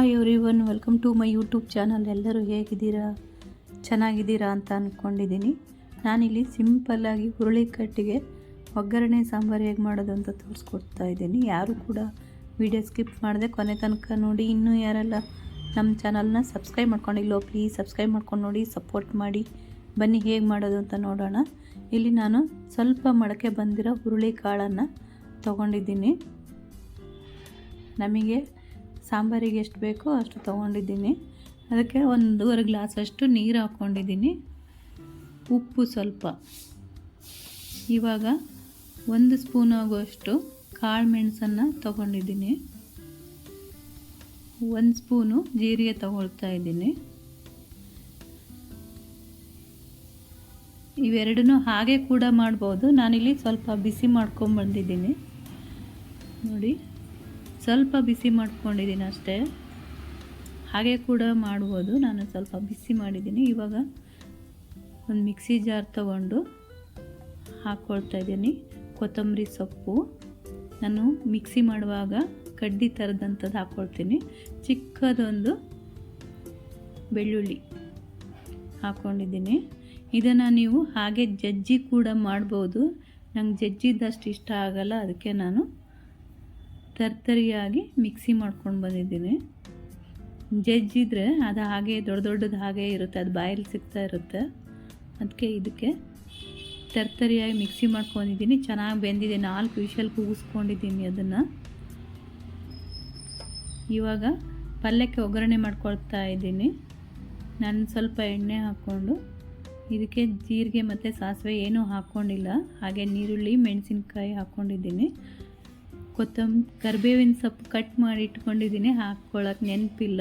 Hi every one welcome to my YouTube channel ಎಲ್ಲರೂ ಹೇಗಿದ್ದೀರಾ? ಚೆನ್ನಾಗಿದ್ದೀರಾ ಅಂತ ಅಂದ್ಕೊಂಡಿದ್ದೀನಿ ನಾನಿಲ್ಲಿ ಸಿಂಪಲ್ಲಾಗಿ ಹುರುಳಿಕಟ್ಟಿಗೆ ಒಗ್ಗರಣೆ, ಸಾಂಬಾರು ಹೇಗೆ ಮಾಡೋದು ಅಂತ ತೋರಿಸ್ಕೊಡ್ತಾ ಇದ್ದೀನಿ. ಯಾರು ಕೂಡ ವಿಡಿಯೋ ಸ್ಕಿಪ್ ಮಾಡಿದೆ ಕೊನೆ ತನಕ ನೋಡಿ, ಇನ್ನೂ ಯಾರೆಲ್ಲ ನಮ್ಮ ಚಾನಲ್ನ ಸಬ್ಸ್ಕ್ರೈಬ್ ಮಾಡ್ಕೊಂಡಿಲ್ಲೋ ಪ್ಲೀಸ್ ಸಬ್ಸ್ಕ್ರೈಬ್ ಮಾಡ್ಕೊಂಡು ನೋಡಿ ಸಪೋರ್ಟ್ ಮಾಡಿ. ಬನ್ನಿ, ಹೇಗೆ ಮಾಡೋದು ಅಂತ ನೋಡೋಣ. ಇಲ್ಲಿ ನಾನು ಸ್ವಲ್ಪ ಮಡಕೆ ಬಂದಿರೋ ಹುರುಳಿ ಕಾಳನ್ನು ತೊಗೊಂಡಿದ್ದೀನಿ. ನಮಗೆ ಸಾಂಬಾರಿಗೆ ಎಷ್ಟು ಬೇಕೋ ಅಷ್ಟು ತೊಗೊಂಡಿದ್ದೀನಿ. ಅದಕ್ಕೆ ಒಂದೂವರೆ ಗ್ಲಾಸಷ್ಟು ನೀರು ಹಾಕ್ಕೊಂಡಿದ್ದೀನಿ. ಉಪ್ಪು ಸ್ವಲ್ಪ. ಇವಾಗ ಒಂದು ಸ್ಪೂನ್ ಆಗುವಷ್ಟು ಕಾಳು ಮೆಣಸನ್ನು ತೊಗೊಂಡಿದ್ದೀನಿ. ಒಂದು ಸ್ಪೂನು ಜೀರಿಗೆ ತಗೊಳ್ತಾ ಇದ್ದೀನಿ. ಇವೆರಡನ್ನೂ ಹಾಗೆ ಕೂಡ ಮಾಡ್ಬೋದು. ನಾನಿಲ್ಲಿ ಸ್ವಲ್ಪ ಬಿಸಿ ಮಾಡ್ಕೊಂಬಂದಿದ್ದೀನಿ ನೋಡಿ. ಸ್ವಲ್ಪ ಬಿಸಿ ಮಾಡ್ಕೊಂಡಿದ್ದೀನಿ ಅಷ್ಟೇ. ಹಾಗೆ ಕೂಡ ಮಾಡ್ಬೋದು. ನಾನು ಸ್ವಲ್ಪ ಬಿಸಿ ಮಾಡಿದ್ದೀನಿ. ಇವಾಗ ಒಂದು ಮಿಕ್ಸಿ ಜಾರ್ ತಗೊಂಡು ಹಾಕ್ಕೊಳ್ತಾ ಇದ್ದೀನಿ. ಕೊತ್ತಂಬರಿ ಸೊಪ್ಪು. ನಾನು ಮಿಕ್ಸಿ ಮಾಡುವಾಗ ಕಡ್ಡಿ ಥರದಂಥದ್ದು ಹಾಕ್ಕೊಳ್ತೀನಿ ಚಿಕ್ಕದೊಂದು ಬೆಳ್ಳುಳ್ಳಿ ಹಾಕ್ಕೊಂಡಿದ್ದೀನಿ ಇದನ್ನು ನೀವು ಹಾಗೆ ಜಜ್ಜಿ ಕೂಡ ಮಾಡ್ಬೋದು. ನಂಗೆ ಜಜ್ಜಿದ್ದಷ್ಟು ಇಷ್ಟ ಆಗಲ್ಲ. ಅದಕ್ಕೆ ನಾನು ತರ್ತರಿಯಾಗಿ ಮಿಕ್ಸಿ ಮಾಡ್ಕೊಂಡು ಬಂದಿದ್ದೀನಿ. ಜಜ್ಜಿದ್ರೆ ಅದು ಹಾಗೆ ದೊಡ್ಡ ದೊಡ್ಡದು ಹಾಗೆ ಇರುತ್ತೆ, ಅದು ಬಾಯಲ್ಲಿ ಸಿಗ್ತಾ ಇರುತ್ತೆ. ಅದಕ್ಕೆ ಇದಕ್ಕೆ ತರ್ತರಿಯಾಗಿ ಮಿಕ್ಸಿ ಮಾಡ್ಕೊಂಡಿದ್ದೀನಿ. ಚೆನ್ನಾಗಿ ಬೆಂದಿದೆ, ನಾಲ್ಕು ವಿಷಲ್ ಕೂಗಿಸ್ಕೊಂಡಿದ್ದೀನಿ ಅದನ್ನು. ಇವಾಗ ಪಲ್ಯಕ್ಕೆ ಒಗ್ಗರಣೆ ಮಾಡ್ಕೊಳ್ತಾ ಇದ್ದೀನಿ. ನಾನು ಸ್ವಲ್ಪ ಎಣ್ಣೆ ಹಾಕ್ಕೊಂಡು ಇದಕ್ಕೆ ಜೀರಿಗೆ ಮತ್ತು ಸಾಸಿವೆ ಏನೂ ಹಾಕ್ಕೊಂಡಿಲ್ಲ ಹಾಗೆ ನೀರುಳ್ಳಿ ಮೆಣಸಿನ್ಕಾಯಿ ಹಾಕ್ಕೊಂಡಿದ್ದೀನಿ ಕೊತ್ತಂಬ ಕರಿಬೇವಿನ ಸೊಪ್ಪು ಕಟ್ ಮಾಡಿ ಇಟ್ಕೊಂಡಿದ್ದೀನಿ ಹಾಕ್ಕೊಳ್ಳೋಕೆ ನೆನಪಿಲ್ಲ.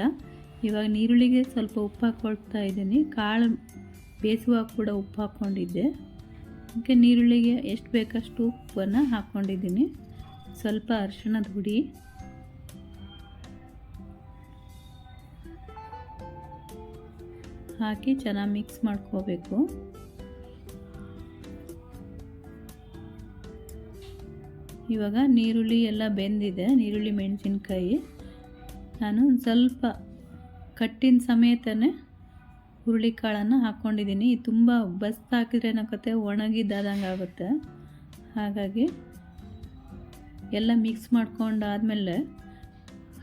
ಇವಾಗ ನೀರುಳ್ಳಿಗೆ ಸ್ವಲ್ಪ ಉಪ್ಪು ಹಾಕ್ಕೊಳ್ತಾ ಇದ್ದೀನಿ. ಕಾಳು ಬೇಯಿಸುವಾಗ ಕೂಡ ಉಪ್ಪು ಹಾಕ್ಕೊಂಡಿದ್ದೆ. ಅದಕ್ಕೆ ನೀರುಳ್ಳಿಗೆ ಎಷ್ಟು ಬೇಕಷ್ಟು ಉಪ್ಪನ್ನು ಹಾಕ್ಕೊಂಡಿದ್ದೀನಿ. ಸ್ವಲ್ಪ ಅರಿಶಿಣದ ಹುಡಿ. ಹಾಕಿ ಚೆನ್ನಾಗಿ ಮಿಕ್ಸ್ ಮಾಡ್ಕೋಬೇಕು. ಇವಾಗ ನೀರುಳ್ಳಿ ಎಲ್ಲ ಬೆಂದಿದೆ, ನೀರುಳ್ಳಿ ಮೆಣಸಿನ್ಕಾಯಿ. ನಾನು ಸ್ವಲ್ಪ ಕಟ್ಟಿನ ಸಮೇತನೇ ಹುರುಳಿಕಾಳನ್ನು ಹಾಕ್ಕೊಂಡಿದ್ದೀನಿ ತುಂಬ ಬಸ್ತ್ ಹಾಕಿದ್ರೆ ಏನಾಗುತ್ತೆ ಒಣಗಿದ್ದಾದಂಗೆ ಆಗುತ್ತೆ. ಹಾಗಾಗಿ ಎಲ್ಲ ಮಿಕ್ಸ್ ಮಾಡ್ಕೊಂಡಾದಮೇಲೆ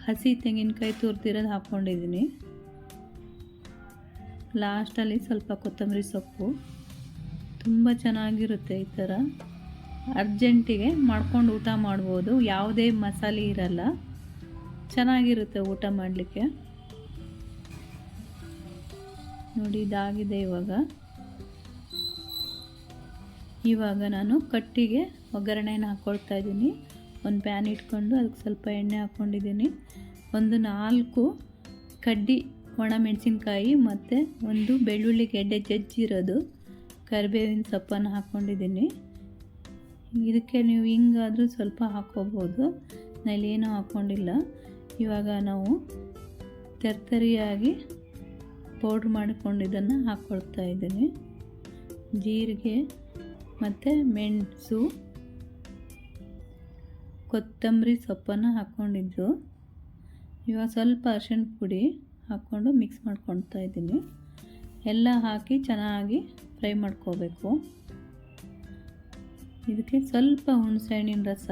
ಹಸಿ ತೆಂಗಿನಕಾಯಿ ತುರ್ತಿರೋದು ಹಾಕ್ಕೊಂಡಿದ್ದೀನಿ ಲಾಸ್ಟಲ್ಲಿ ಸ್ವಲ್ಪ ಕೊತ್ತಂಬರಿ ಸೊಪ್ಪು. ತುಂಬ ಚೆನ್ನಾಗಿರುತ್ತೆ ಈ ಥರ. ಅರ್ಜೆಂಟಿಗೆ ಮಾಡ್ಕೊಂಡು ಊಟ ಮಾಡ್ಬೋದು. ಯಾವುದೇ ಮಸಾಲೆ ಇರಲ್ಲ. ಚೆನ್ನಾಗಿರುತ್ತೆ ಊಟ ಮಾಡಲಿಕ್ಕೆ. ನೋಡಿ, ಇದಾಗಿದೆ ಇವಾಗ. ಇವಾಗ ನಾನು ಕಟ್ಟಿಗೆ ಒಗ್ಗರಣೆನ ಹಾಕ್ಕೊಳ್ತಾ ಇದ್ದೀನಿ. ಒಂದು ಪ್ಯಾನ್ ಇಟ್ಕೊಂಡು ಅದಕ್ಕೆ ಸ್ವಲ್ಪ ಎಣ್ಣೆ ಹಾಕ್ಕೊಂಡಿದ್ದೀನಿ ಒಂದು ನಾಲ್ಕು ಕಡ್ಡಿ ಒಣ ಮೆಣಸಿನ್ಕಾಯಿ ಮತ್ತು ಒಂದು ಬೆಳ್ಳುಳ್ಳಿ ಗೆಡ್ಡೆ ಜಜ್ಜಿರೋದು. ಕರಿಬೇವಿನ ಸೊಪ್ಪನ್ನು ಹಾಕ್ಕೊಂಡಿದ್ದೀನಿ ಇದಕ್ಕೆ ನೀವು ಹಿಂಗಾದರೂ ಸ್ವಲ್ಪ ಹಾಕ್ಕೋಬೋದು. ಏನೂ ಹಾಕ್ಕೊಂಡಿಲ್ಲ. ಇವಾಗ ನಾವು ತರ್ತರಿಯಾಗಿ ಪೌಡ್ರ್ ಮಾಡಿಕೊಂಡಿದ್ದನ್ನು ಹಾಕ್ಕೊಳ್ತಾ ಇದ್ದೀನಿ. ಜೀರಿಗೆ ಮತ್ತು ಮೆಣಸು, ಕೊತ್ತಂಬರಿ ಸೊಪ್ಪನ್ನು ಹಾಕ್ಕೊಂಡಿದ್ದು. ಇವಾಗ ಸ್ವಲ್ಪ ಅರಿಶಿಣ ಪುಡಿ ಹಾಕ್ಕೊಂಡು ಮಿಕ್ಸ್ ಮಾಡ್ಕೊಳ್ತಾ ಇದ್ದೀನಿ. ಎಲ್ಲ ಹಾಕಿ ಚೆನ್ನಾಗಿ ಫ್ರೈ ಮಾಡ್ಕೋಬೇಕು. ಇದಕ್ಕೆ ಸ್ವಲ್ಪ ಹುಣಸೆಹಣ್ಣಿನ ರಸ.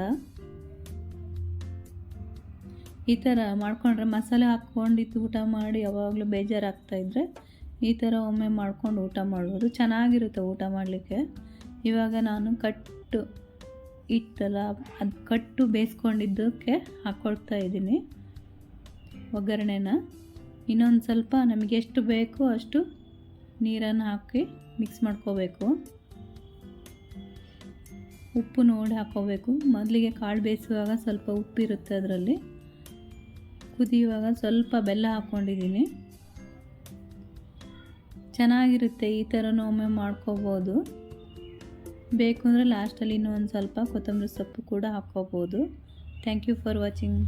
ಈ ಥರ ಮಾಡ್ಕೊಂಡ್ರೆ ಮಸಾಲೆ ಹಾಕ್ಕೊಂಡಿದ್ದು ಊಟ ಮಾಡಿ ಯಾವಾಗಲೂ ಬೇಜಾರಾಗ್ತಾಯಿದ್ರೆ ಈ ಥರ ಒಮ್ಮೆ ಮಾಡ್ಕೊಂಡು ಊಟ ಮಾಡ್ಬೋದು. ಚೆನ್ನಾಗಿರುತ್ತೆ ಊಟ ಮಾಡಲಿಕ್ಕೆ. ಇವಾಗ ನಾನು ಕಟ್ಟು ಇಟ್ಟಲ್ಲ ಅದು ಕಟ್ಟು ಬೇಯಿಸ್ಕೊಂಡಿದ್ದಕ್ಕೆ ಹಾಕ್ಕೊಳ್ತಾ ಇದ್ದೀನಿ ಒಗ್ಗರಣೆನ. ಇನ್ನೊಂದು ಸ್ವಲ್ಪ ನಮಗೆ ಎಷ್ಟು ಬೇಕೋ ಅಷ್ಟು ನೀರನ್ನು ಹಾಕಿ ಮಿಕ್ಸ್ ಮಾಡ್ಕೋಬೇಕು. ಉಪ್ಪು ನೋಡಿ ಹಾಕೋಬೇಕು ಮೊದಲಿಗೆ ಕಾಳು ಬೇಯಿಸುವಾಗ ಸ್ವಲ್ಪ ಉಪ್ಪಿರುತ್ತೆ ಅದರಲ್ಲಿ. ಕುದಿಯುವಾಗ ಸ್ವಲ್ಪ ಬೆಲ್ಲ ಹಾಕ್ಕೊಂಡಿದ್ದೀನಿ. ಚೆನ್ನಾಗಿರುತ್ತೆ ಈ ಥರನೂ ಒಮ್ಮೆ ಮಾಡ್ಕೋಬೋದು. ಬೇಕು ಅಂದರೆ ಲಾಸ್ಟಲ್ಲಿ ಇನ್ನೂ ಒಂದು ಸ್ವಲ್ಪ ಕೊತ್ತಂಬರಿ ಸೊಪ್ಪು ಕೂಡ ಹಾಕ್ಕೋಬೋದು. Thank you for watching